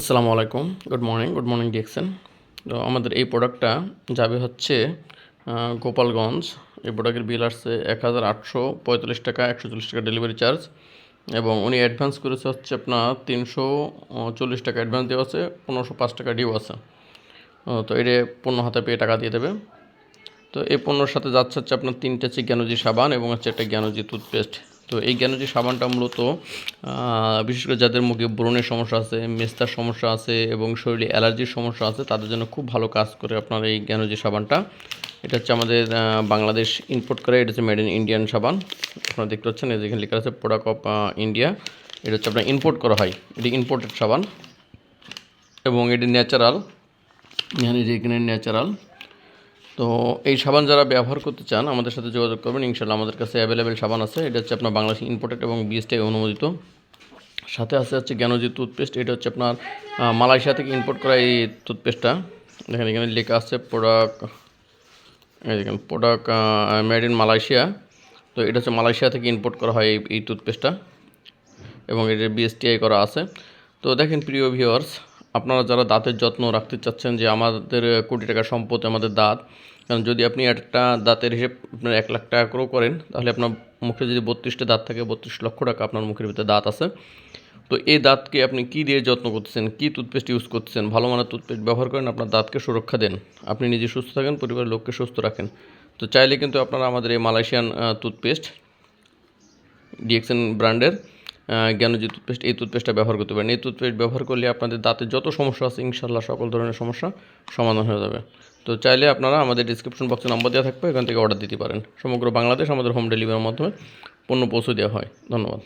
আসসালামু আলাইকুম। Good morning good morning ডিএক্সেন তো আমাদের এই প্রোডাক্টটা যাবে হচ্ছে গোপালগঞ্জ। এই প্রোডাক্টের বিল আসছে এক হাজার আটশো পঁয়তাল্লিশ টাকা, একশো চল্লিশ টাকা ডেলিভারি চার্জ। এবং উনি অ্যাডভান্স করেছে হচ্ছে আপনার তিনশো চল্লিশ টাকা অ্যাডভান্স দেওয়া আছে, পনেরোশো পাঁচ টাকা ডিউ আছে। তো এটা পণ্য হাতে পেয়ে টাকা দিয়ে দেবে। তো এই পণ্যর সাথে যাচ্ছে হচ্ছে আপনার তিনটে হচ্ছে জ্ঞানজি সাবান এবং হচ্ছে একটা জ্ঞানজি টুথপেস্ট তো এই জ্ঞানজি সাবানটা মূলত বিশেষ করে যাদের মুখে ব্রণের সমস্যা আছে, মেস্তার সমস্যা আছে এবং শরীরে অ্যালার্জির সমস্যা আছে, তাদের জন্য খুব ভালো কাজ করে আপনার এই জ্ঞানজি সাবানটা। এটা হচ্ছে আমাদের বাংলাদেশ ইম্পোর্ট করে, এটা হচ্ছে মেড ইন ইন্ডিয়ান সাবান। আপনারা দেখতে পাচ্ছেন যেখানে লেখা আছে প্রোডাক্ট অফ ইন্ডিয়া এটা হচ্ছে আপনার ইম্পোর্ট করা হয়, এটি ইম্পোর্টেড সাবান। এবং এটি ন্যাচারাল এখানে যে এখানে ন্যাচারাল তো এই সাবান যারা ব্যবহার করতে চান, আমাদের সাথে যোগাযোগ করবেন। ইনশাল্লাহ আমাদের কাছে অ্যাভেলেবেল সাবান আছে। এটা হচ্ছে আপনার বাংলাদেশ ইম্পোর্টেড এবং বিএসটাই অনুমোদিত। সাথে আছে হচ্ছে জ্ঞানজি টুথপেস্ট এটা হচ্ছে আপনার মালয়েশিয়া থেকে ইম্পোর্ট করা এই টুথপেস্টটা দেখেন, এখানে লেখা আছে প্রোডাক্ট দেখেন প্রোডাক্ট মেড ইন মালয়েশিয়া। তো এটা হচ্ছে মালয়েশিয়া থেকে ইম্পোর্ট করা হয় এই টুথপেস্টটা এবং এটার বিএসটিআই করা আছে। তো দেখেন, প্রিয় ভিউয়ার্স আপনারা যারা দাঁতের যত্ন রাখতে চাচ্ছেন যে আমাদের কোটি টাকা সম্পদ আমাদের দাঁত, কারণ যদি আপনি একটা দাঁতের হিসেব আপনার এক লাখ টাকা করেও করেন, তাহলে আপনার মুখে যদি বত্রিশটা দাঁত থাকে, বত্রিশ লক্ষ টাকা আপনার মুখের ভিতরে দাঁত আছে। তো এই দাঁতকে আপনি কী দিয়ে যত্ন করতেছেন, কী টুথপেস্ট ইউজ করতেছেন, ভালো মানের টুথপেস্ট ব্যবহার করেন, আপনার দাঁতকে সুরক্ষা দেন। আপনি নিজে সুস্থ থাকেন, পরিবারের লোককে সুস্থ রাখেন। তো চাইলে কিন্তু আপনারা আমাদের এই মালয়েশিয়ান টুথপেস্ট ডিএক্সএন ব্র্যান্ডের জ্ঞানজি টুথপেস্ট এই টুথপেস্টটা ব্যবহার করতে পারেন। এই টুথপেস্ট ব্যবহার করলে আপনাদের দাঁতের যত সমস্যা আছে ইনশাল্লাহ সকল ধরনের সমস্যা সমাধান হয়ে যাবে। তো চাইলে আপনারা আমাদের ডিসক্রিপশন বক্সে নম্বর দেওয়া থাকবে, এখান থেকে অর্ডার দিতে পারেন। সমগ্র বাংলাদেশ আমাদের হোম ডেলিভারির মাধ্যমে পণ্য পৌঁছে দেওয়া হয়। ধন্যবাদ।